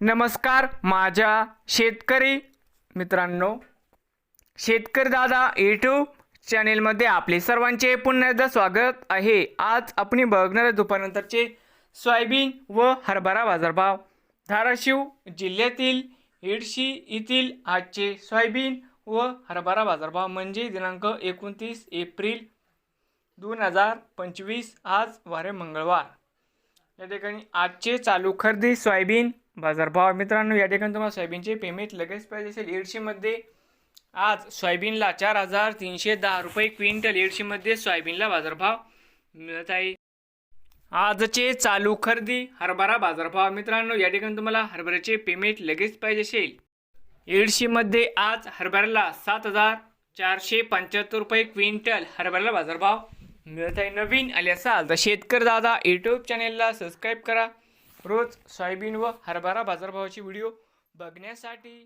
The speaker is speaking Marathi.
नमस्कार माझ्या शेतकरी मित्रांनो. शेतकरी दादा यूट्यूब चॅनेलमध्ये आपले सर्वांचे पुन्हा एकदा स्वागत आहे. आज आपण बघणार दुपारनंतरचे सोयाबीन व हरभरा बाजारभाव. धाराशिव जिल्ह्यातील हिडशी येथील आजचे सोयाबीन व हरभरा बाजारभाव म्हणजे दिनांक एकोणतीस एप्रिल दोन हजार पंचवीस आज वारे मंगळवार. या ठिकाणी आजचे चालू खरेदी सोयाबीन बाजारभाव मित्रांनो या ठिकाणी तुम्हाला सोयाबीनचे पेमेंट लगेच पाहिजे असेल. एडशीमध्ये आज सोयाबीनला चार हजार तीनशे दहा रुपये क्विंटल एडशीमध्ये सोयाबीनला बाजारभाव मिळत आहे. आजचे चालू खरेदी हरभरा बाजारभाव मित्रांनो या ठिकाणी तुम्हाला हरभऱ्याचे पेमेंट लगेच पाहिजे असेल. एडशीमध्ये आज हरभऱ्याला सात हजार चारशे पंच्याहत्तर रुपये क्विंटल हरभऱ्याला बाजारभाव मिळत आहे. नवीन आले असाल तर शेतकरी दादा यूट्यूब चॅनेलला सबस्क्राईब करा. रोज सोयाबीन व हरभरा बाजारभावाचे व्हिडिओ बघण्यासाठी